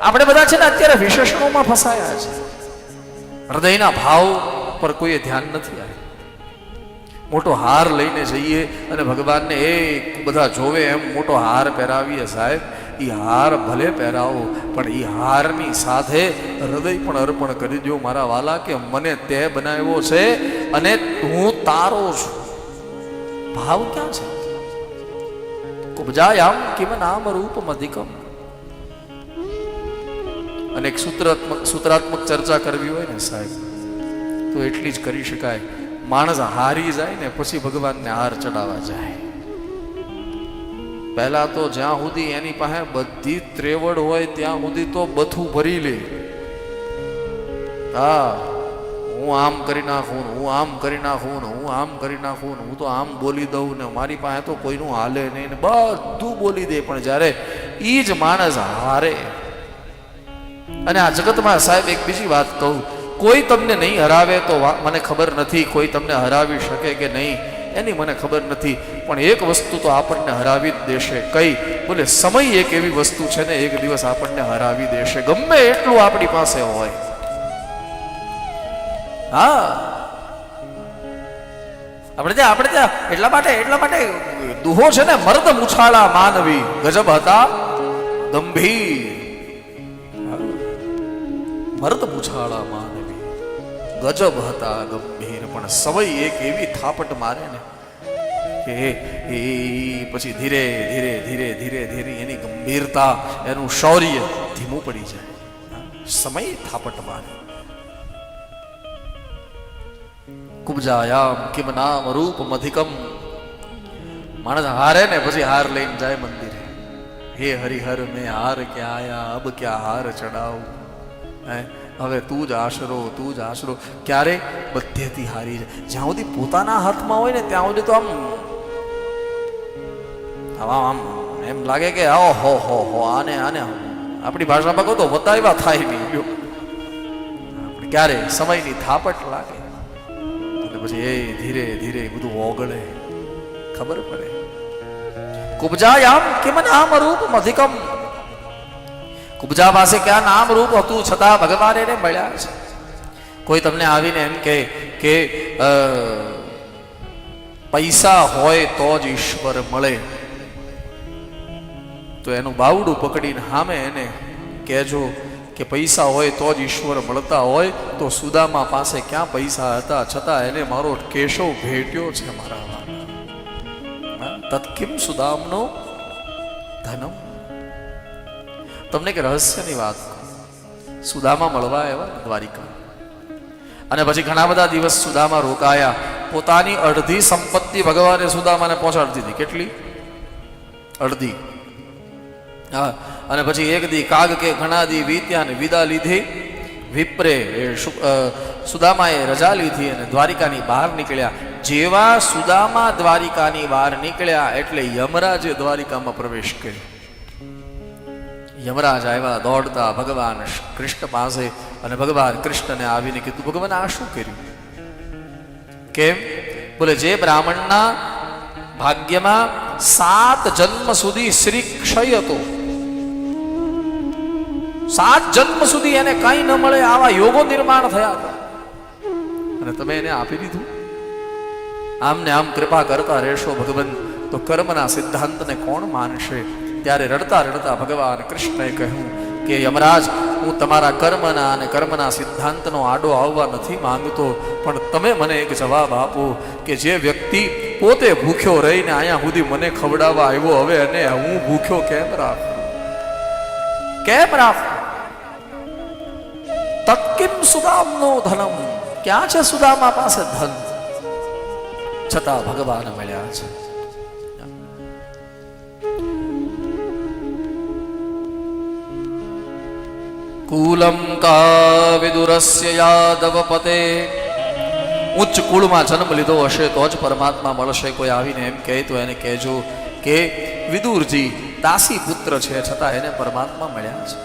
આપણે બધા છે ને અત્યારે વિશેષણોમાં ફસાયા છે. હૃદયના ભાવ પર કોઈએ ધ્યાન નથી આવ્યું મોટો હાર લઈને જઈએ અને ભગવાનને એક બધા જોવે એમ મોટો હાર પહેરાવીએ સાહેબ. એ હાર ભલે પહેરાવો, પણ એ હારની સાથે હૃદય પણ અર્પણ કરી દો મારા વાલા કે મને તે બનાવ્યો છે અને હું તારો છું. ભાવ ક્યાં છે? કુબજાયામ કિમ નામ રૂપમ અધિકમ. અને એક સૂત્રાત્મક સૂત્રાત્મક ચર્ચા કરવી હોય ને સાહેબ, તો એટલી જ કરી શકાય. માણસ હારી જાય ને પછી ભગવાનને હાર ચડાવવા જાય. પહેલા તો જ્યાં સુધી એની પાસે બધી ત્રેવડ હોય ત્યાં સુધી તો બથું ભરી લે. હા, હું આમ કરી નાખું હું આમ કરી નાખું હું આમ કરી નાખું હું તો આમ બોલી દઉં ને મારી પાસે તો કોઈનું હાલે નહીં ને બધું બોલી દે. પણ જ્યારે એ જ માણસ હારે અને આ જગતમાં સાહેબ એક બીજી વાત કહું. કોઈ તમને નહીં હરાવે તો મને ખબર નથી કોઈ તમને હરાવી શકે કે નહીં. એની મને ખબર નથી. પણ એક વસ્તુ તો આપણને હરાવી જ દેશે. કઈ? બોલે, સમય એક એવી વસ્તુ છે ને, એક દિવસ આપણને હરાવી દેશે. ગમે એટલું આપણી પાસે હોય. હા. આપણે ત્યાં આપણે ત્યાં એટલા માટે એટલા માટે દુહો છે ને, મર્દ મુછાળા માનવી. ગજબ હતા. ગંભીર. મર્દ મુછાળા માનવી ગજબ હતા ગંભીર પણ સમય એક એવી થાપટ મારે ને કે એ પછી ધીરે ધીરે ધીરે ધીરે ધીરે એની ગંભીરતા, એનું શૌર્ય ધીમું પડી જાય. સમય થાપટ મારે. કુબજાયામ કિમ નામ રૂપમ અધિકમ માણસ હારે ને પછી હાર લઈને જાય મંદિરે. હે હરિહર, મેં હાર ક્યાં આયા, અબ ક્યાં હાર ચડાવું? હે? હવે તું જ આશરો, તું જ આશરો. ક્યારે? બધેથી હારી જાય. જ્યાં સુધી પોતાના હાથમાં હોય ને ત્યાં સુધી તો આમ આમ એમ લાગે કે આવો, હો હો હો, આને આને. આપણી ભાષામાં કહો તો વતાવ્યા થાય નહીં ક્યારે? સમયની થાપટ લાગે. અને પછી એ ધીરે ધીરે બધું ઓગળે. ખબર પડે. કુબજાયામ મને આમ રૂપ અધિકમ કુબજા પાસે ક્યાં નામ રૂપ હતું? છતાં ભગવાન એને મળ્યા છે. કોઈ તમને આવીને એમ કહે કે પૈસા હોય તો જ ઈશ્વર મળે. તો એનું બાવડું પકડીને સામે એને કહેજો કે પૈસા હોય તો જ ઈશ્વર મળતા હોય, તો સુદામા પાસે ક્યાં પૈસા હતા? છતાં એને મારો કેશવ ભેટ્યો છે મારા? તત્કિમ સુદામનો ધનમ. તમને કે રહસ્યની વાત. સુદામા મળવા આવ્યા દ્વારિકા. અને પછી ઘણા બધા દિવસ સુદામા રોકાયા. પોતાની અડધી સંપત્તિ ભગવાને સુદામાને પહોંચાડી દીધી. કેટલી? અડધી. હા, અને પછી એક દી કાગ કે ઘણા દી વીત્યા ને વિદા લીધી. વિપ્રે એ સુદામાએ રજા લીધી અને દ્વારિકાની બહાર નીકળ્યા. જેવા સુદામા દ્વારિકાની બહાર નીકળ્યા એટલે યમરાજે દ્વારિકામાં પ્રવેશ કર્યો. યમરાજ આવ્યા, દોડતા ભગવાન કૃષ્ણ પાસે અને ભગવાન કૃષ્ણને આવીને કીધું, ભગવાન, આ શું કર્યું? કેમ? બોલે, જે બ્રાહ્મણના ભાગ્યમાં સાત જન્મ સુધી શ્રી ક્ષય હતો. સાત જન્મ સુધી એને કંઈ ન મળે, આવા યોગો નિર્માણ થયા હતા. અને તમે એને આપી દીધું? આમને આમ કૃપા કરતા રહેશો ભગવાન, તો કર્મના સિદ્ધાંતને કોણ માનશે? ત્યારે રડતા રડતા ભગવાન કૃષ્ણએ કહ્યું કે યમરાજ, હું તમારા કર્મના અને કર્મના સિદ્ધાંતનો આડો આવવા નથી માંગતો, પણ તમે મને એક જવાબ આપો કે જે વ્યક્તિ પોતે ભૂખ્યો રહીને અહીંયા સુધી મને ખવડાવવા આવ્યો, હવે અને હું ભૂખ્યો કેમ રાખું? કેમ રાખું? તક્કિમ સુદામનો ધનમ. ક્યાં છે સુદામા પાસે ધન? છતાં ભગવાન મળ્યા છે. કુલમ કા વિદુરસ્ય યાદવ પતે ઉચ્ચ કુળમાં જન્મ લીધો હશે તો જ પરમાત્મા મળશે કોઈ આવીને એમ કહે તો એને કહેજો કે વિદુરજી દાસી પુત્ર છે છતાં એને પરમાત્મા મળ્યા છે